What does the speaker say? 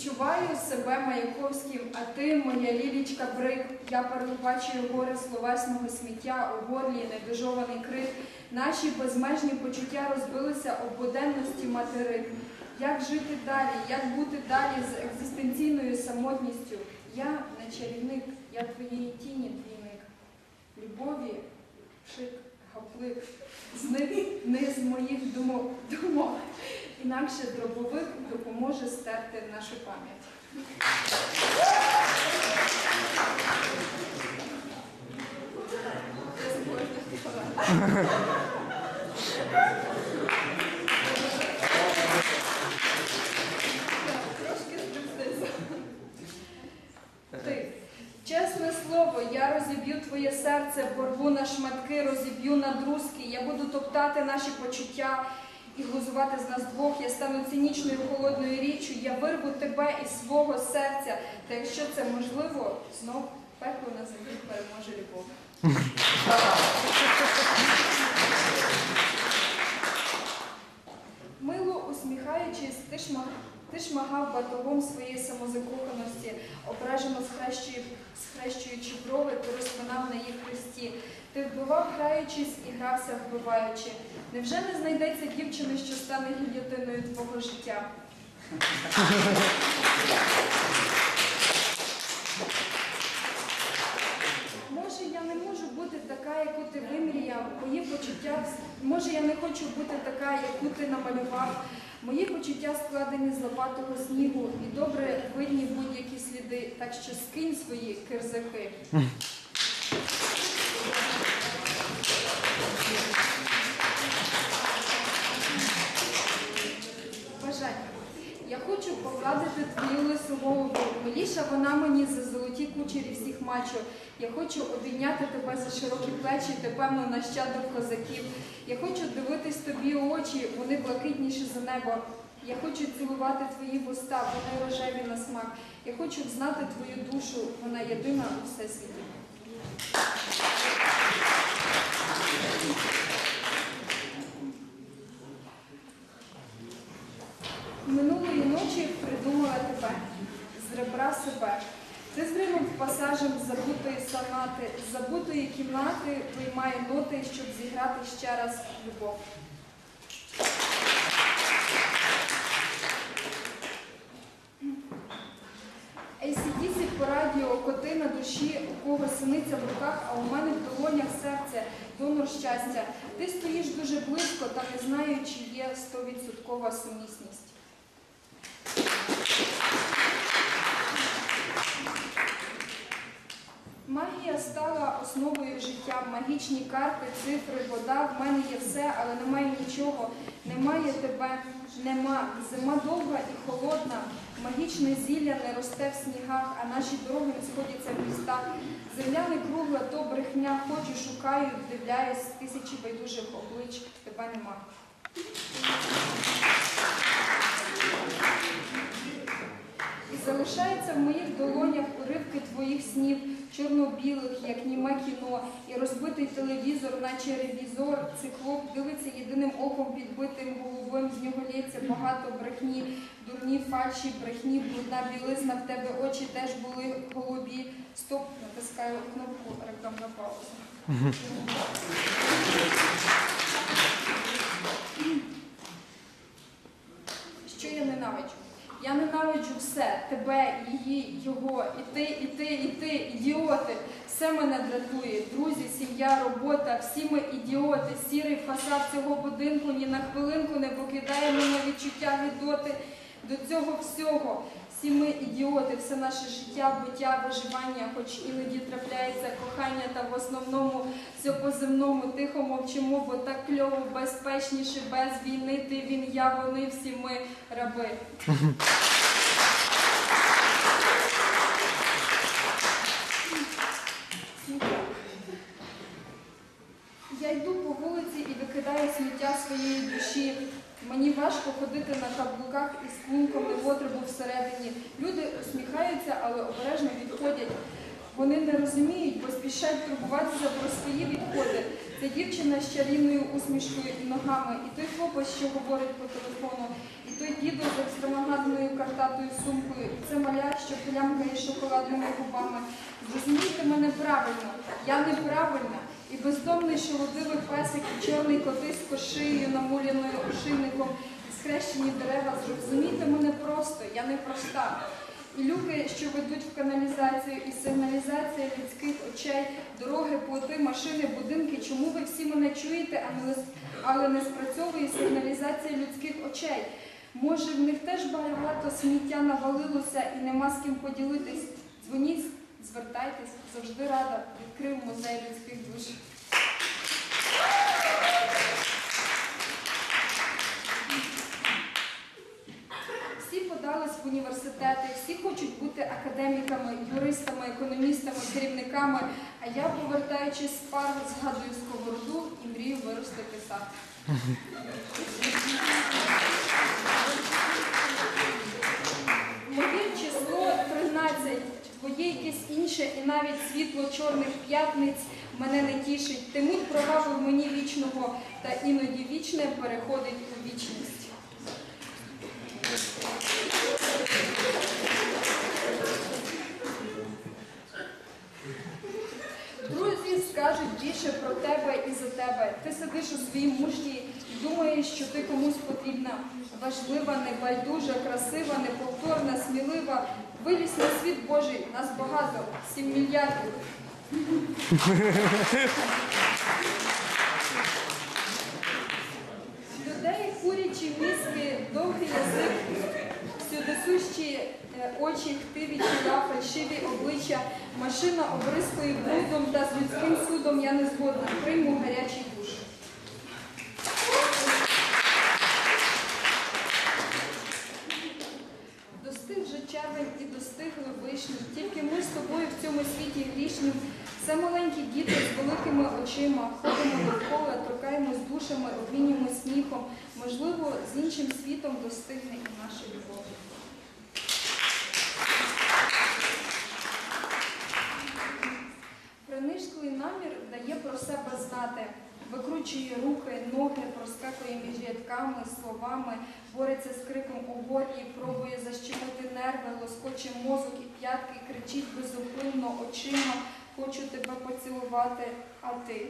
Відчуваю себе Маяковським, а ти, моя лілічка брик. Я передбачую гори словесного сміття у горлі, недожований крик. Наші безмежні почуття розбилися об буденності материк. Як жити далі, як бути далі з екзистенційною самотністю? Я не чарівник, я твоєї тіні двійник. Любові, шик, гаплик, зник не з моїх думок. Інакше дробовик допоможе стерти нашу пам'ять. Чесне слово, я розіб'ю твоє серце, порву на шматки, розіб'ю на друзки. Я буду топтати наші почуття і глузувати з нас двох. Я стану цинічною холодною річчю, я вирву тебе із свого серця. Та якщо це можливо, знов пекло на землі переможе любов. Мило усміхаючись, ти ти шмагав батогом своєї самозакоханості, ображено схрещуючи брови, ти розпинав на їх хресті. Ти вбивав, граючись, і грався, вбиваючи. Невже не знайдеться дівчини, що стане гільйотиною твого життя? Може, я не можу бути така, яку ти вимріяв, мої почуття, може, я не хочу бути така, яку ти намалював. Мої почуття складені з лопатого снігу і добре видні будь-які сліди, так що скинь свої кирзаки. Бажання. Я хочу погладити твою лису голову. Миліша вона мені за золоті кучері всіх мачо. Я хочу обійняти тебе за широкі плечі, ти певно нащадок козаків. Я хочу дивитись тобі очі, вони блакитніші за небо. Я хочу цілувати твої вуста, вони рожеві на смак. Я хочу знати твою душу, вона єдина у всесвіті. Минулої ночі придумала тебе з ребра себе. Ти зринув пасажем сонати, з забутої кімнати виймає ноти, щоб зіграти ще раз любов. ACDC по радіо, коти на душі, у кого синиця в руках, а у мене в долонях серце, донор щастя. Ти стоїш дуже близько, та не знаю, чи є стовідсоткова сумісність. Магія стала основою життя. Магічні карти, цифри, вода. В мене є все, але немає нічого. Немає тебе, нема. Зима довга і холодна. Магічне зілля не росте в снігах, а наші дороги не сходяться в містах. Земля не кругла, то брехня. Хочу, шукаю, вдивляюсь, тисячі байдужих облич. Тебе нема. Залишається в моїх долонях уривки твоїх снів, чорно-білих, як німе кіно, і розбитий телевізор, наче ревізор. Циклоп дивиться єдиним оком підбитим голубим, з нього лється багато брехні, дурні фальші, брехні, брудна білизна, в тебе очі теж були голубі. Стоп, натискаю кнопку рекламна пауза. Що я ненавиджу? Я ненавиджу все, тебе, її, його, і ти, і ти, і ти, ідіоти. Все мене дратує. Друзі, сім'я, робота, всі ми ідіоти. Сірий фасад цього будинку ні на хвилинку не покидає мене відчуття гидоти до цього всього. Всі ми ідіоти, все наше життя, буття, виживання, хоч іноді трапляється кохання, та в основному все по-земному тихо мовчимо, бо так кльово, безпечніше, без війни. Ти, він, я, вони, всі ми раби. Сміття. Я йду по вулиці і викидаю сміття душі. Мені важко ходити на каблуках із клунком непотребу всередині. Люди усміхаються, але обережно відходять. Вони не розуміють, бо спішать турбуватися про свої відходи. Це дівчина з чарівною усмішкою і ногами, і той хлопець, що говорить по телефону, і той дідо з екстравагантною картатою сумкою, і це маля, що плямкає шоколадними губами. Зрозумійте мене правильно, я неправильна. І бездомний шолодивий песик, і чорний котисько шиєю намуляною ошийником, схрещені дерева. Зрозумійте мене просто, я не проста. І люки, що ведуть в каналізацію, і сигналізація людських очей, дороги, плоти, машини, будинки. Чому ви всі мене чуєте, але не спрацьовує сигналізація людських очей? Може, в них теж багато сміття навалилося і нема з ким поділитись? Дзвоніть, звертайтесь, завжди рада. Відкрив музей людських душ. Всі подались в університети, всі хочуть бути академіками, юристами, економістами, керівниками. А я, повертаючись з пар, згадую сковороду і мрію виростити сад. 13, твоє якесь інше і навіть світло чорних п'ятниць мене не тішить. Ти мить провабив мені вічного, та іноді вічне переходить у вічність. Друзі скажуть більше про тебе і за тебе. Ти сидиш у своїй мушті і думаєш, що ти комусь потрібна. Важлива, небайдужа, красива, смілива. Вилізь на світ Божий, нас багато, сім мільярдів. Людей курячі мізки, довгий язик, всюдисущі е, очі, хтиві тіла, фальшиві обличчя, машина обрискою брудом та з людським судом я не згодна. Прийму гарячий душ. Достиг вже червень і достигли вишні. Тільки ми з тобою в цьому світі грішні. Все маленькі діти з великими очима, ходимо довкола, торкаємось душами, обмінюємось сміхом. Можливо, з іншим світом достигне і наша любов. Принишклий намір дає про себе знати, викручує руки, ноги, проскакує між рядками, словами, бореться з криком у горлі, пробує защемити нерви, лоскоче мозок і п'ятки, кричить безупинно очима, хочу тебе поцілувати, а ти.